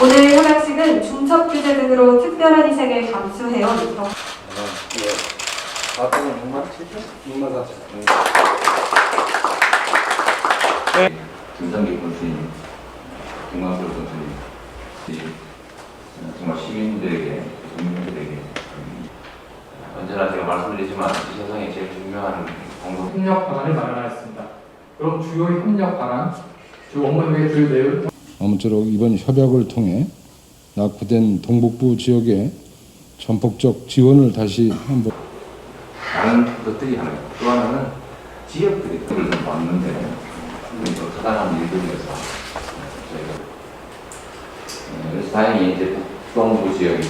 오늘 협약식은 중첩 규제 등으로 특별한 희생을 감수해요. 경- 예. 4등은 6만 7천? 6만 4천. 김상길 군수님, 김광철 군수님, 이 정말 시민들에게, 국민들에게 언제나 제가 말씀드리지만 이 세상에 제일 중요한 공동 협력 방안을 마련하였습니다. 그럼 주요 협력 방안, 주 업무 협약의 주요 내용 아무쪼록 이번 협약을 통해 낙후된 동북부 지역에 전폭적 지원을 다시 한번 다른 것들이 하나요. 또 하나는 지역들이 또 타당한 일들이어서 저희가 어, 그래서 다행히 이제 북동부 지역이